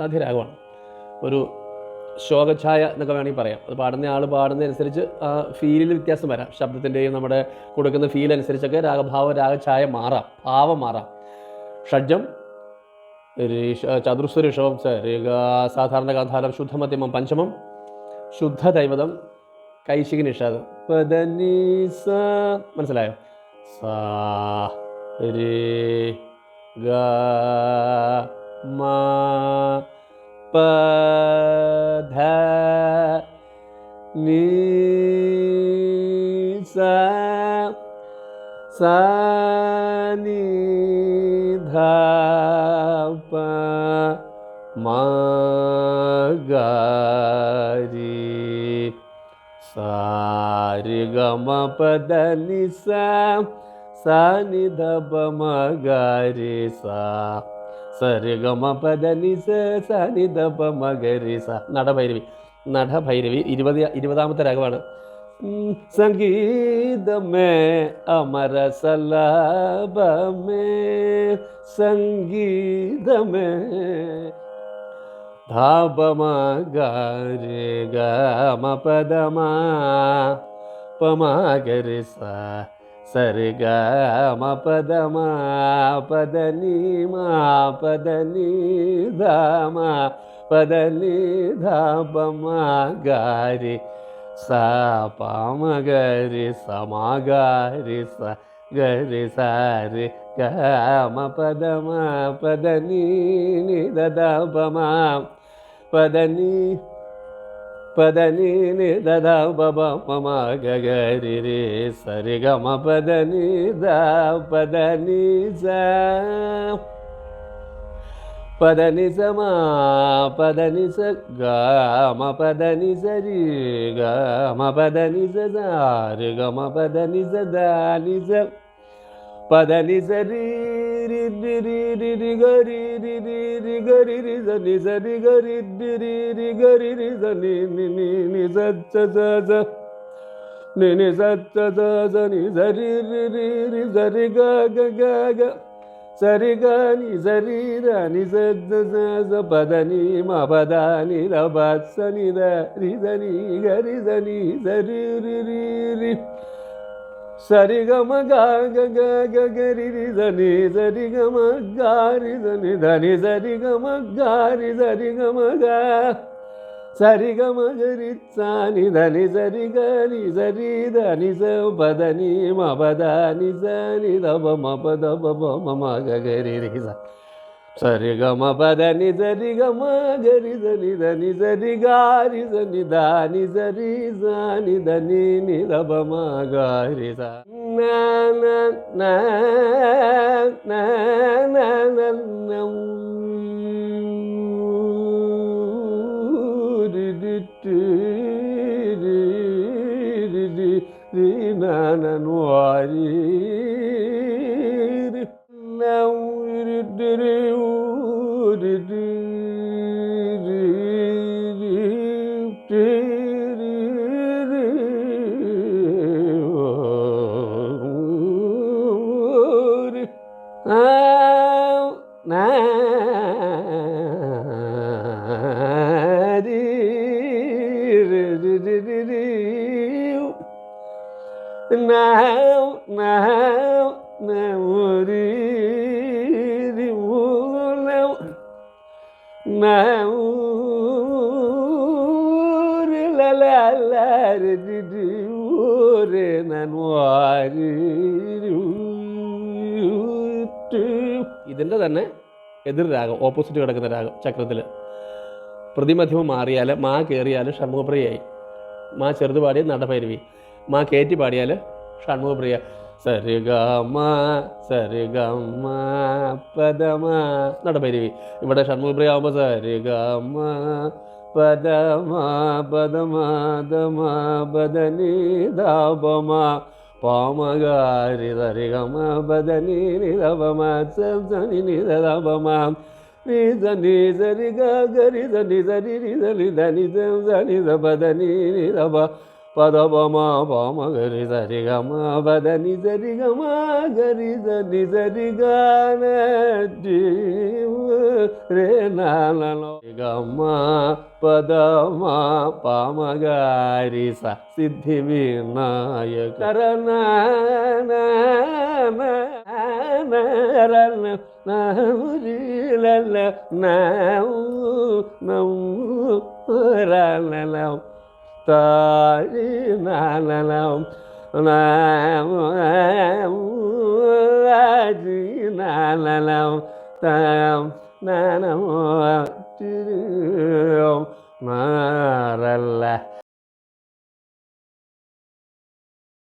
അസാധ്യ രാഗമാണ് ഒരു ശോകഛായ എന്നൊക്കെ വേണമെങ്കിൽ പറയാം. അത് പാടുന്ന ആൾ പാടുന്നതനുസരിച്ച് ആ ഫീലിൽ വ്യത്യാസം വരാം. ശബ്ദത്തിന്റെയും നമ്മുടെ കൊടുക്കുന്ന ഫീൽ അനുസരിച്ചൊക്കെ രാഗഭാവം രാഗഛായ മാറാം. ഭാവം മാറാം. ഷഡ്ജം ഋഷ ചതുർസ്വ ഋഷഭം സാധാരണ ഗാന്ധാരം ശുദ്ധമധ്യമം പഞ്ചമം ശുദ്ധ ദൈവതം കൈശിക നിഷാദം. മനസ്സിലായോ? സാ ഗ पध नि स नि ध प म पी सनिि ध गृरि गनि सनिधमगारि सा। നി സ സ നി ധ പ മ ഗ രി സ സ രി ഗ മ പ ധ നി സ സ നി ധ പ മ ഗ രി സ നടഭൈരവി നടഭൈരവി ഇരുപത് ഇരുപതാമത്തെ രാഗമാണ് ഉം, സംഗീതമേ അമര സലാപമേ സംഗീതമേ ധാപമ ഗരി ഗമ പദമ പമ ഗരി സ సరిగా మపదమా పదని మా పదని ధామా పదని ధాపమా గారి సా పామగరి సమాగారి స గరి సారి గమ పదమా పదని నిదమా పదని పదని దద బమ గగరి రే సరి గమ పదని ద పదని జ. పదని సమా పదని స గమ పదని సరి గమ పదని సరి గమ పదని స దాని పదని సరీ రి రి రి రి రి గరి రి రి రి గరి రి సని సరి గరి రి రి రి గరి రి సని ని ని ని స స స స ని ని స స స స ని సరి రి రి రి సరి గ గ గ గ సరి గ ని సరి ర ని స స స స పద ని మ పద ని ర బ స ని ద రి ద ని గ రి రి రి రి సరిగమ గ మ సరిగమ గ గ గ గ రి రి ద ని సరి గ మ గ రి ద ని ద ని సరి గ మ గ రి సరి గ మ గ సరి ಸರಿಗಮ ಪದ ನಿಜ ರಿಗ ಮ ಗರಿ ದ ನಿಧ ನಿಜ ರಿಗಾರಿ ಸ ನಿಧ ನಿಜ ರಿ ಸ ನಿಧ ನಿ ಗಾರಿ ಸ ನಾನು ಆರಿ now, now, now, now, now, la la now, now, now, now, re na now ഇതിന്റെ തന്നെ എതിർ രാഗം ഓപ്പോസിറ്റ് കിടക്കുന്ന രാഗം ചക്രത്തിൽ പ്രതിമധ്യമം മാറിയാൽ മാ കയറിയാൽ ഷൺമുഖപ്രിയായി മാ ചെറുത് പാടിയ നടഭൈരവി മാ കയറ്റി പാടിയാൽ ഷൺമുഖപ്രിയ. സരിഗമ സരിഗമ പദമ നടഭൈരവി ഇവിടെ ഷൺമുഖപ്രിയ ആകുമ്പോൾ സരിഗമ പദമ പദമ ദമ പദനി ദാപമ పామగారిదరిగమ బదని నిరవమ సని నిరవమ నిజ నిజరిగ గరిద నిజరి నిజలిద నిజం నిజ బదని నిరవ పదవమా పామ గరిదరిగమ బద నిజరిగమ గరిద నిజరిగాన రే నాలలో గమ్మ പദമാ പാമകാരി സിദ്ധി വിനായക താഴി നാലം നാലം താം നാനമോ മാറ്റിയോ മാറല്ല?